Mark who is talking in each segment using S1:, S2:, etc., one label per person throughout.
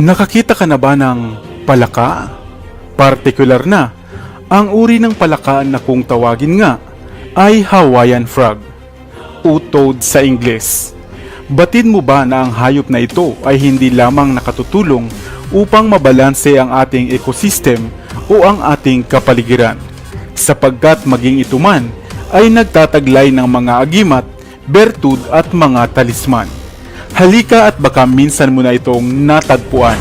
S1: Nakakita ka na ba ng palaka? Partikular na, ang uri ng palaka na kung tawagin nga ay Hawaiian frog, o toad sa Ingles. Batid mo ba na ang hayop na ito ay hindi lamang nakatutulong upang mabalanse ang ating ecosystem o ang ating kapaligiran, sapagkat maging ito man ay nagtataglay ng mga agimat, bertud at mga talisman. Halika at baka minsan mo na itong natagpuan.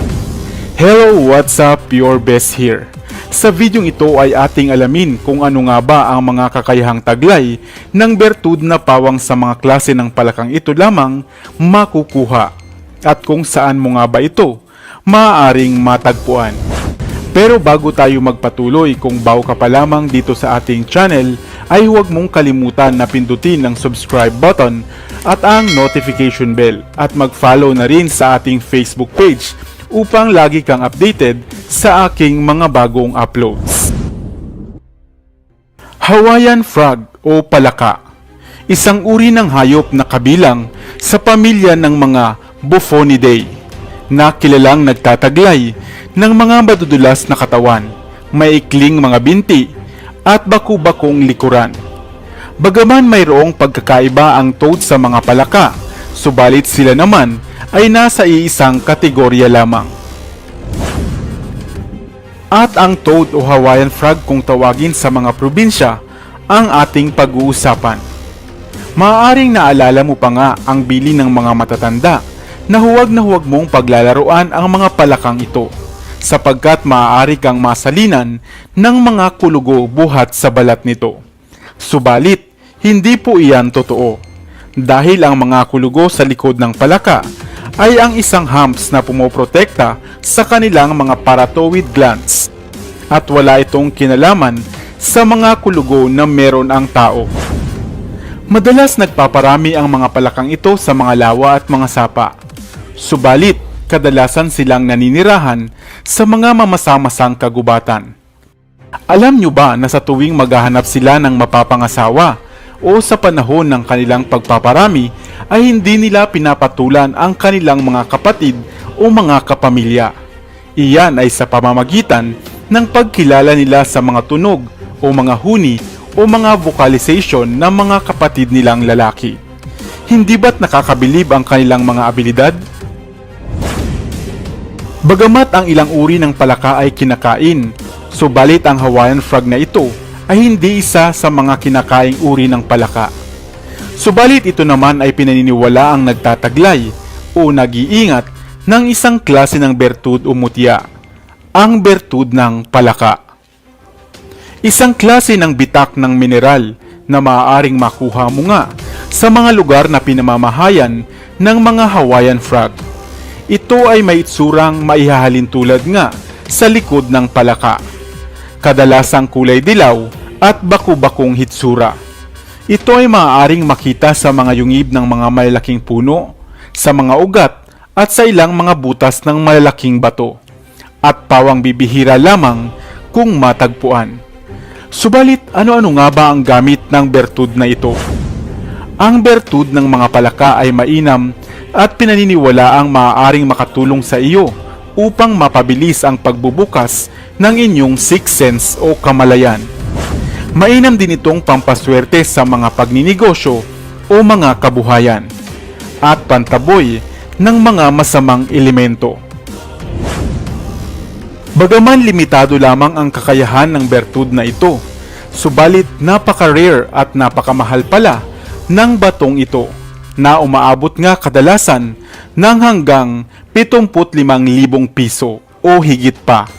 S1: Hello, what's up? Your best here. Sa videong ito ay ating alamin kung ano nga ba ang mga kakayahang taglay ng bertud na pawang sa mga klase ng palakang ito lamang makukuha at kung saan mo nga ba ito maaaring matagpuan. Pero bago tayo magpatuloy kung bago ka pa lamang dito sa ating channel ay huwag mong kalimutan na pindutin ang subscribe button at ang notification bell at mag-follow na rin sa ating Facebook page upang lagi kang updated sa aking mga bagong uploads. Hawaiian frog o palaka Isang uri ng hayop na kabilang sa pamilya ng mga Buffonidae na kilalang nagtataglay ng mga madudulas na katawan, maikling mga binti at baku-bakong likuran. Bagaman mayroong pagkakaiba ang toad sa mga palaka, subalit sila naman ay nasa iisang kategorya lamang. At ang toad o Hawaiian frog kung tawagin sa mga probinsya ang ating pag-uusapan. Maaaring naalala mo pa nga ang bili ng mga matatanda na huwag na huwag mong paglalaruan ang mga palakang ito sapagkat maaari kang masalinan ng mga kulugo buhat sa balat nito. Subalit, hindi po iyan totoo dahil ang mga kulugo sa likod ng palaka ay ang isang humps na pumoprotekta sa kanilang mga paratowid glands at wala itong kinalaman sa mga kulugo na meron ang tao. Madalas nagpaparami ang mga palakang ito sa mga lawa at mga sapa. Subalit, kadalasan silang naninirahan sa mga mamasa-masang kagubatan. Alam nyo ba na sa tuwing maghahanap sila ng mapapangasawa o sa panahon ng kanilang pagpaparami ay hindi nila pinapatulan ang kanilang mga kapatid o mga kapamilya. Iyan ay sa pamamagitan ng pagkilala nila sa mga tunog o mga huni o mga vocalization ng mga kapatid nilang lalaki. Hindi ba't nakakabilib ang kanilang mga abilidad? Bagamat ang ilang uri ng palaka ay kinakain, subalit ang Hawaiian frog na ito ay hindi isa sa mga kinakaing uri ng palaka. Subalit ito naman ay pinaniniwala ang nagtataglay o nag-iingat ng isang klase ng bertud o mutya, ang bertud ng palaka. Isang klase ng bitak ng mineral na maaaring makuha mo nga sa mga lugar na pinamamahayan ng mga Hawaiian frog. Ito ay may itsurang maihahalin tulad nga sa likod ng palaka. Kadalasang kulay dilaw at baku-bakong hitsura. Ito ay maaaring makita sa mga yungib ng mga malalaking puno, sa mga ugat at sa ilang mga butas ng malalaking bato. At pawang bibihira lamang kung matagpuan. Subalit ano-ano nga ba ang gamit ng bertud na ito? Ang bertud ng mga palaka ay mainam at pinaniniwala ang maaaring makatulong sa iyo upang mapabilis ang pagbubukas ng inyong sixth sense o kamalayan. Mainam din itong pampaswerte sa mga pagninegosyo o mga kabuhayan at pantaboy ng mga masamang elemento. Bagaman limitado lamang ang kakayahan ng bertud na ito, subalit napaka-rare at napakamahal pala ng batong ito na umaabot nga kadalasan ng hanggang 75,000 piso o higit pa.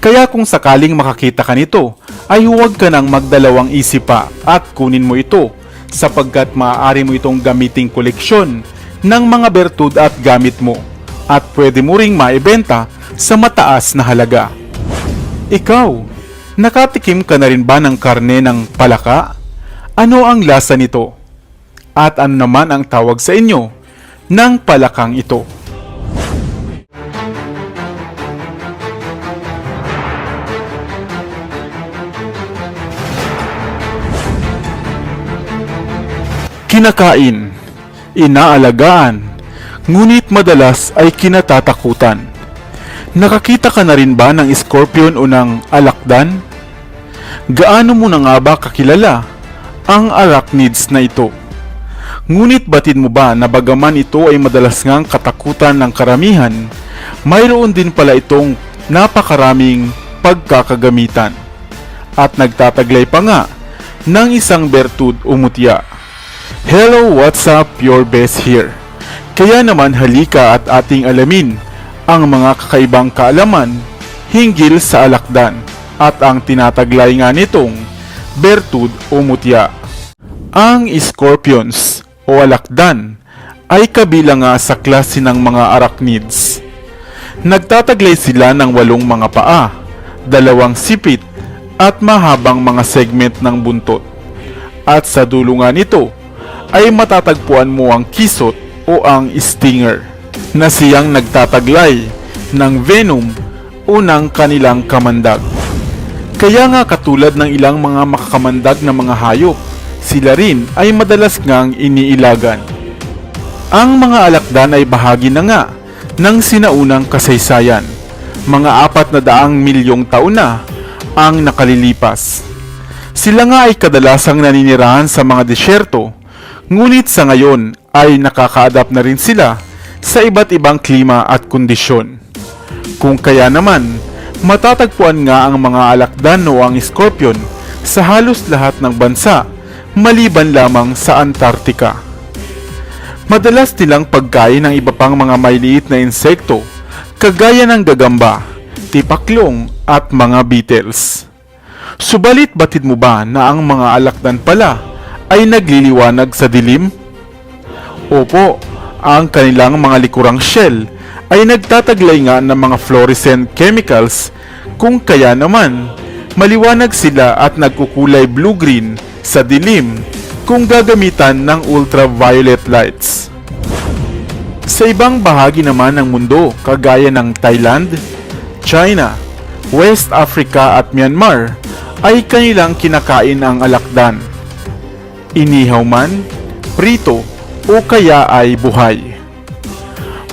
S1: Kaya kung sakaling makakita ka nito, ay huwag ka nang magdalawang isip pa at kunin mo ito sapagkat maaari mo itong gamiting koleksyon ng mga bertud at gamit mo at pwede mo ring maibenta sa mataas na halaga. Ikaw, nakatikim ka na rin ba ng karne ng palaka? Ano ang lasa nito? At ano naman ang tawag sa inyo ng palakang ito? Kinakain, inaalagaan, ngunit madalas ay kinatatakutan. Nakakita ka na rin ba ng scorpion o ng alakdan? Gaano mo na nga ba kakilala ang arachnids na ito? Ngunit batid mo ba na bagaman ito ay madalas ngang katakutan ng karamihan, mayroon din pala itong napakaraming pagkakagamitan at nagtataglay pa nga ng isang bertud o mutya. Hello, what's up? Your best here. Kaya naman halika at ating alamin ang mga kakaibang kaalaman hinggil sa alakdan at ang tinataglay nga nitong bertud o mutya. Ang scorpions o alakdan ay kabilang nga sa klase ng mga arachnids. Nagtataglay sila ng walong mga paa, dalawang sipit at mahabang mga segment ng buntot. At sa dulo nga nito ay matatagpuan mo ang kisot o ang stinger na siyang nagtataglay ng venom o ng kanilang kamandag. Kaya nga katulad ng ilang mga makakamandag na mga hayop, sila rin ay madalas ngang iniilagan. Ang mga alakdan ay bahagi na nga ng sinaunang kasaysayan. Mga apat na daang milyong taon na ang nakalilipas. Sila nga ay kadalasang naninirahan sa mga disyerto, ngunit sa ngayon ay nakaka-adapt na rin sila sa iba't ibang klima at kondisyon. Kung kaya naman, matatagpuan nga ang mga alakdan o ang scorpion sa halos lahat ng bansa, maliban lamang sa Antarctica. Madalas nilang pagkain ng iba pang mga maliliit na insekto, kagaya ng gagamba, tipaklong at mga beetles. Subalit batid mo ba na ang mga alakdan pala ay nagliliwanag sa dilim? Opo, ang kanilang mga likurang shell ay nagtataglay nga ng mga fluorescent chemicals kung kaya naman maliwanag sila at nagkukulay blue-green sa dilim kung gagamitan ng ultraviolet lights. Sa ibang bahagi naman ng mundo kagaya ng Thailand, China, West Africa at Myanmar ay kanilang kinakain ang alakdan. Inihaw man, prito o kaya ay buhay.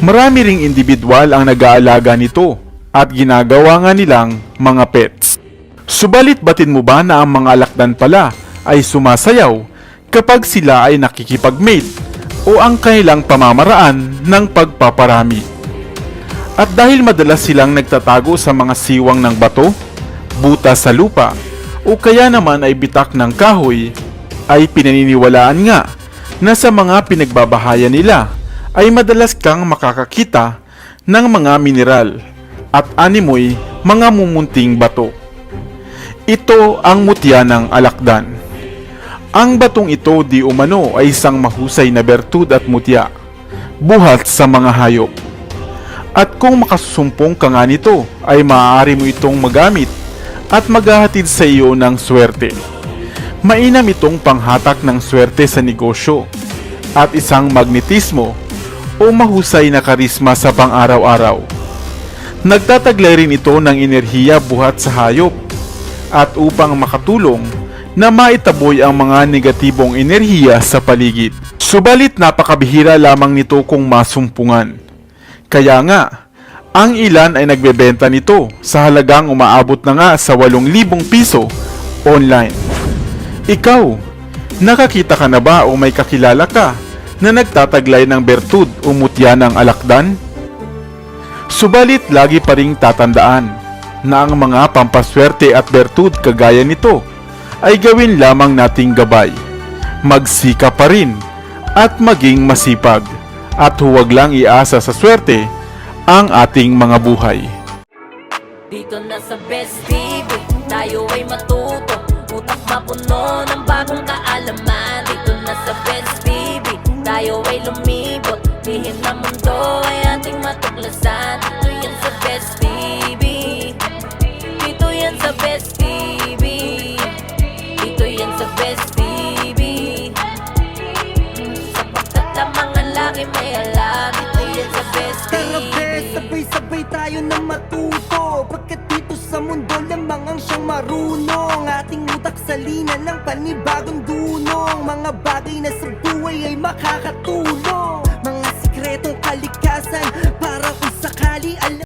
S1: Marami ring individual ang nag-aalaga nito at ginagawa nga nilang mga pets. Subalit batid mo ba na ang mga alakdan pala ay sumasayaw kapag sila ay nakikipag-mate o ang kanilang pamamaraan ng pagpaparami? At dahil madalas silang nagtatago sa mga siwang ng bato, buta sa lupa, o kaya naman ay bitak ng kahoy, ay pinaniniwalaan nga na sa mga pinagbabahayan nila ay madalas kang makakakita ng mga mineral at animoy mga mumunting bato. Ito ang mutya ng alakdan. Ang batong ito di umano ay isang mahusay na bertud at mutya, buhat sa mga hayop. At kung makasusumpong ka nga nito, ay maaari mo itong magamit at maghahatid sa iyo ng swerte. Mainam itong panghatak ng swerte sa negosyo at isang magnetismo o mahusay na karisma sa pang-araw-araw. Nagtataglay rin ito ng enerhiya buhat sa hayop at upang makatulong na maitaboy ang mga negatibong enerhiya sa paligid. Subalit napakabihira lamang nito kung masumpungan. Kaya nga, ang ilan ay nagbebenta nito sa halagang umaabot na nga sa 8,000 piso online. Ikaw, nakakita ka na ba o may kakilala ka na nagtataglay ng bertud o mutya ng alakdan? Subalit lagi pa ring tatandaan na ang mga pampaswerte at bertud kagaya nito ay gawin lamang nating gabay. Magsika pa rin at maging masipag at huwag lang iasa sa swerte ang ating mga buhay.
S2: Dito na sa Best TV, tayo ay matuto Utak mapuno ng bagong kaalaman Dito na sa Best TV, tayo ay lumibot Lihim na mundo ay ating matuklasan. Dito yan sa Best TV Dito yan sa Best TV Dito yan sa Best TV Sapagkat lamang ang lagi may
S3: anybody